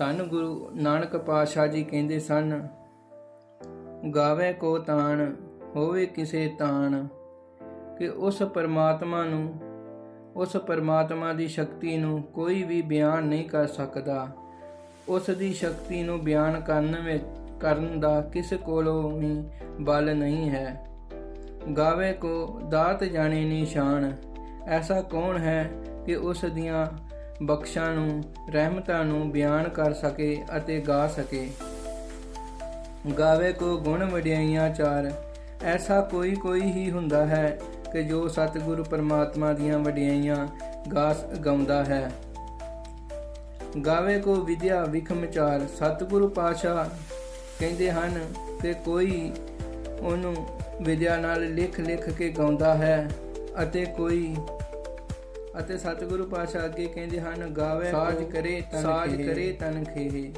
ਧੰਨ ਗੁਰੂ ਨਾਨਕ ਪਾਤਸ਼ਾਹ ਜੀ ਕਹਿੰਦੇ ਸਨ, ਗਾਵੇ ਕੋ ਤਾਣ, ਹੋਵੇ ਕਿਸੇ ਤਾਣ, ਕਿ ਉਸ ਪਰਮਾਤਮਾ ਨੂੰ, ਉਸ ਪਰਮਾਤਮਾ ਦੀ ਸ਼ਕਤੀ ਨੂੰ ਕੋਈ ਵੀ ਬਿਆਨ ਨਹੀਂ ਕਰ ਸਕਦਾ। ਉਸ ਦੀ ਸ਼ਕਤੀ ਨੂੰ ਬਿਆਨ ਕਰਨ ਵਿੱਚ ਕਰਨ ਦਾ ਕਿਸ ਕੋਲੋਂ ਵੀ ਬਲ ਨਹੀਂ ਹੈ। ਗਾਵੇ ਕੋ ਦਾਤ ਜਾਣੇ ਨਿਸ਼ਾਨ, ਐਸਾ ਕੌਣ ਹੈ ਕਿ ਉਸ ਦੀਆਂ ਬਖਸ਼ਾਂ ਨੂੰ, ਰਹਿਮਤਾਂ ਨੂੰ ਬਿਆਨ ਕਰ ਸਕੇ ਅਤੇ ਗਾ ਸਕੇ। ਗਾਵੇ ਕੋ ਗੁਣ ਵਡਿਆਈਆਂ ਚਾਰ, ਐਸਾ ਕੋਈ ਕੋਈ ਹੀ ਹੁੰਦਾ ਹੈ ਕਿ ਜੋ ਸਤਿਗੁਰੂ ਪਰਮਾਤਮਾ ਦੀਆਂ ਵਡਿਆਈਆਂ ਗਾ ਗਾਉਂਦਾ ਹੈ। ਗਾਵੇ ਕੋ ਵਿਦਿਆ ਵਿਖਮ ਚਾਰ, ਸਤਿਗੁਰੂ ਪਾਸ਼ਾ ਕਹਿੰਦੇ ਹਨ ਕਿ ਕੋਈ ਉਹਨੂੰ ਵਿਦਿਆ ਨਾਲ ਲਿਖ ਲਿਖ ਕੇ ਗਾਉਂਦਾ ਹੈ ਅਤੇ ਕੋਈ ਅਤੇ ਸਤਿਗੁਰੂ ਪਾਸ਼ਾ ਅੱਗੇ ਕਹਿੰਦੇ ਹਨ ਗਾਵੇ ਸਾਜ ਕਰੇ ਤਨ ਸਾਜ ਕਰੇ ਤਨ ਖੇਹੇ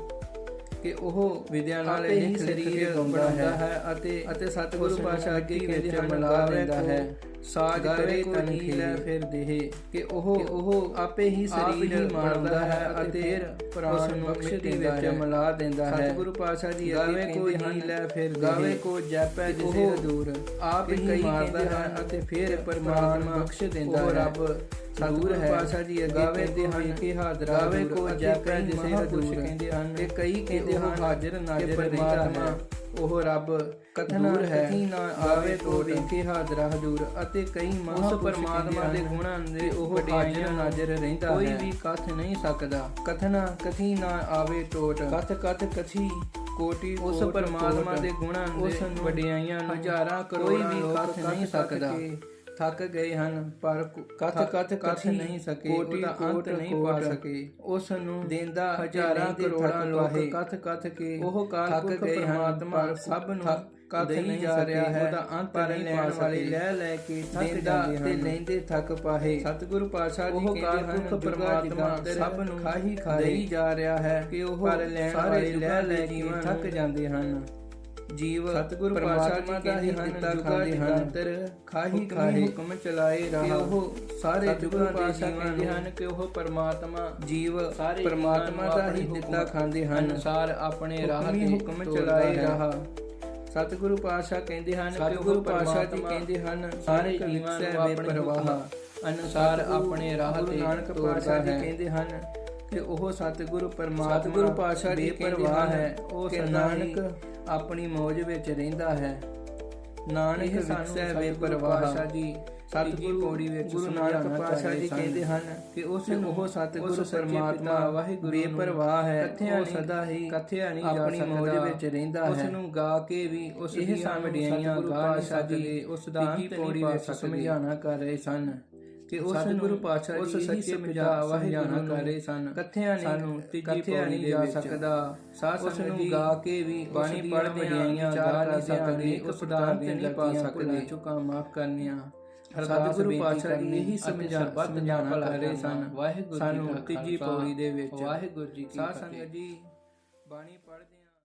ਕਿ ਉਹ ਵਿਦਿਆ ਨਾਲ ਆਪੇ ਹੀ ਲਿਖ ਲਿਖ ਕੇ ਸਰੀਰ ਗਾਉਂਦਾ ਹੈ ਅਤੇ ਅਤੇ ਸਤਿਗੁਰੂ ਪਾਸ਼ਾ ਅੱਗੇ ਕਹਿੰਦੇ ਹਨ ਮਿਲਾ ਗਾਵੇ ਹੈ। ਸਾਜ ਕਰੇ ਕੋ ਤਨ ਖੇਹੇ ਫਿਰ ਦੇਹੇ ਕਿ ਉਹ ਕਿ ਉਹ ਆਪੇ ਹੀ ਸਰੀਰ ਹੀ ਮਾਰਦਾ ਹੈ ਅਤੇ ਫਿਰ ਪ੍ਰਾਣ ਬਖਸ਼ ਦਿੰਦਾ ਵਿੱਚ ਮਿਲਾ ਦਿੰਦਾ ਹੈ ਸਤਿਗੁਰੂ ਪਾਤਸ਼ਾਹ ਜੀ ਗਾਵੇ ਕੋ ਹੈ ਫਿਰ ਗਾਵੇ। ਕੋ ਜਪੈ ਕਿ ਜਿਸੇ ਦੂਰ ਆਪ ਕਿ ਹੀ ਮਾਰਦਾ ਹੈ ਅਤੇ ਫਿਰ ਕਿ ਪਰਮਾਤਮਾ ਬਖਸ਼ ਦਿੰਦਾ ਹੈ ਰੱਬ ਸਤਿਗੁਰੂ ਹੈ। ਪਾਤਸ਼ਾਹ ਜੀ ਅੱਗੇ ਗਾਵੇ ਕਹਿੰਦੇ ਕੋ ਹਨ ਵੇਖੇ ਹਾਜ਼ਰਾ ਗਾਵੇ ਦੂਰ ਕੋ ਜਪੈ ਕਈ ਜਿਸੇ ਮਹਾਂਪੁਰਸ਼ ਦੂਰ ਕਹਿੰਦੇ ਹਨ ਕਿ ਕਈ ਕਹਿੰਦੇ ਹਨ ਹਾਜ਼ਰ ਕਿ ਨਾਜ਼ਰ ਰਹਿੰਦਾ ਹੈ। ਉਹ ਰੱਬ ਕਥਨਾ ਹੈ। ਨਾ ਆਵੇ ਕੋ ਟੋਟ। ਵੇਖੇ ਹਾਜ਼ਰਾ ਹਜ਼ੂਰ ਅਤੇ ਕਈ ਮਹਾਂਪੁਰਸ਼ ਪਰਮਾਤਮਾ ਦੇ ਗੁਣਾਂ ਦੇ ਉਹ ਵਡਿਆਈਆਂ ਹਾਜ਼ਰ ਨਾਜ਼ਰ ਰਹਿੰਦਾ ਕੋਈ ਹੈ। ਵੀ ਕਥ ਨਹੀਂ ਸਕਦਾ। ਕਥਨਾ ਕਥੀ ਨਾ ਆਵੇ ਟੋਟ ਕਥ ਕਥ ਕਥੀ ਕੋਟੀ ਉਸ ਪਰਮਾਤਮਾ। ਦੇ ਗੁਣਾਂ ਦੇ ਵਡਿਆਈਆਂ ਨੂੰ ਹਜ਼ਾਰਾਂ ਕੋਈ ਕਰੋੜਾਂ ਲੋਕ ਕਥ ਨਹੀਂ ਸਕਦਾ। ਕੇ ਥੱਕ ਗਏ ਹਨ ਪਰ ਕਥ ਕਥ ਕਥ ਨਹੀਂ ਸਕੇ ਕੋਟੀ ਉਹਦਾ ਅੰਤ ਨਹੀਂ ਪਾ। ਸਕੇ ਉਸ ਨੂੰ ਦੇਂਦਾ ਹਜ਼ਾਰਾਂ ਕਰੋੜਾਂ ਲੋਕ। ਕਥ ਕਥ ਕੇ ਉਹ ਕਾਲ ਗਏ ਹਨ ਪਰ ਸਭ ਨੂੰ ਦੇਈ ਨਹੀਂ ਜਾ ਰਿਹਾ ਹੈ। ਉਹਦਾ ਅੰਤ ਨਹੀਂ ਪਾ ਵਾਲੇ ਸਕੇ ਲੈ ਲੈ ਕੇ ਥੱਕ ਜਾਂਦੇ ਤੇ ਹਨ। ਲੈਂਦੇ ਥੱਕ ਪਾਹੇ ਸਤਿਗੁਰੂ ਪਾਤਸ਼ਾਹ ਜੀ ਕਹਿੰਦੇ ਹਨ ਪਰਮਾਤਮਾ ਸਭ ਨੂੰ ਖਾਹੀ ਖਾਹੀ ਦੇਈ ਜਾ ਰਿਹਾ ਹੈ ਕਿ ਉਹ ਪਰ ਲੈਣ ਵਾਲੇ ਲੈ ਲੈ ਕੇ ਥੱਕ ਜਾਂਦੇ ਹਨ ਜੀਵ ਸਤਿਗੁਰੂ ਪਾਤਸ਼ਾਹ ਦਾ ਹੀ ਦਿੱਤਾ ਖਾਂਦੇ ਹਨ ਖਾਹੀ ਖਾਹੀ ਹੁਕਮ ਚਲਾਏ ਰਹਾ ਉਹ ਸਾਰੇ ਜੁਗਾਂ ਦੇ ਜੀਵਾਂ ਨੂੰ ਹਨ ਕਿ ਉਹ ਪਰਮਾਤਮਾ ਜੀਵ ਸਾਰੇ ਪਰਮਾਤਮਾ ਦਾ ਹੀ ਦਿੱਤਾ ਖਾਂਦੇ ਹਨ। ਅਨੁਸਾਰ ਆਪਣੇ ਰਾਹ ਤੇ ਹੁਕਮ ਚਲਾਏ। ਰਹਾ। ਸਤਿਗੁਰੂ ਪਾਤਸ਼ਾਹ ਕਹਿੰਦੇ ਹਨ ਕਿ ਉਹ ਪਾਤਸ਼ਾਹ ਜੀ ਕਹਿੰਦੇ ਹਨ ਸਾਰੇ ਜੀਵਾਂ ਨੂੰ ਆਪਣੇ ਪ੍ਰਵਾਹ ਅਨੁਸਾਰ ਆਪਣੇ ਰਾਹ ਤੇ ਨਾਨਕ ਤੋਰਦਾ ਪਾਤਸ਼ਾਹ ਜੀ ਕਹਿੰਦੇ ਹਨ ਕਿ ਉਹ ਸਤਿਗੁਰੂ ਪਰਮਾਤਮਾ ਸਤਿਗੁਰੂ ਪਾਤਸ਼ਾਹ ਜੀ ਹਨ ਹੈ ਉਹ ਨਾਨਕ ਆਪਣੀ ਮੌਜ ਵਿੱਚ ਰਹਿੰਦਾ ਹੈ। ਨਾਨਕ ਸਾਨੂੰ ਬੇਪਰਵਾਹ ਪਾਤਸ਼ਾਹ ਜੀ ਸਤਿਗੁਰੂ ਪੌੜੀ ਵਿੱਚ ਗੁਰੂ ਨਾਨਕ ਪਾਤਸ਼ਾਹ ਜੀ ਕਹਿੰਦੇ ਹਨ ਕਿ ਉਸ ਉਹ ਸਤਿਗੁਰੂ ਪਰਮਾਤਮਾ ਵਾਹਿਗੁਰੂ ਬੇਪਰਵਾਹ ਹੈ। ਉਹ ਸਦਾ ਹੀ ਕਥਿਆ ਨਹੀਂ ਜਾ ਆਪਣੀ ਮੌਜ। ਵਿੱਚ ਰਹਿੰਦਾ ਉਸ ਹੈ ਨੂੰ ਗਾ ਕੇ ਵੀ ਉਸ ਦੀਆਂ ਸਤਿਗੁਰੂ ਗਾ ਨਹੀਂ ਸਕਦੇ ਉਸ ਦਾ ਅੰਤ ਨਹੀਂ ਸਮਝਾਉਣਾ ਕਰ ਰਹੇ ਸਨ। ਕਿ ਉਸ ਸਤਿਗੁਰੂ ਪਾਤਸ਼ਾਹ ਜੀ ਸੱਚੇ ਸਮਝਾ- ਨੂੰ ਕਰ ਰਹੇ ਸਨ ਕਥਿਆ ਨਹੀਂ- ਸਾਨੂੰ ਤੀਜੀ ਪੌੜੀ ਨਹੀਂ ਦੇ ਜਾ ਵਿੱਚ ਸਕਦਾ। ਸੰਗਤ ਨੂੰ ਗਾ ਕੇ ਵੀ ਬਾਣੀ ਪੜ੍ਹਦਿਆਂ ਵਡਿਆਈਆਂ ਗਾ ਨਹੀਂ ਸਕਦੇ ਉਸ ਦਾ ਨਹੀਂ ਪਾ ਸਕਦੇ ਚੁੱਕਾਂ ਮਾਫ ਕਰਨੀਆਂ ਸਤਿਗੁਰੂ ਪਾਤਸ਼ਾਹ ਜੀ ਇਹੀ ਸਮਝਾ- ਸਮਝਾਉਣਾ ਭਲਾ ਕਰ। ਸਨ। ਵਾਹਿਗੁਰੂ ਜੀ ਸਾਨੂੰ ਤੀਜੀ ਪੌੜੀ ਦੇ ਵਿੱਚ ਵਾਹਿਗੁਰੂ ਜੀ ਕੀ ਸਾਧ ਫਤਿਹ। ਸੰਗਤ ਜੀ ਬਾਣੀ ਪੜ੍ਹਦੇ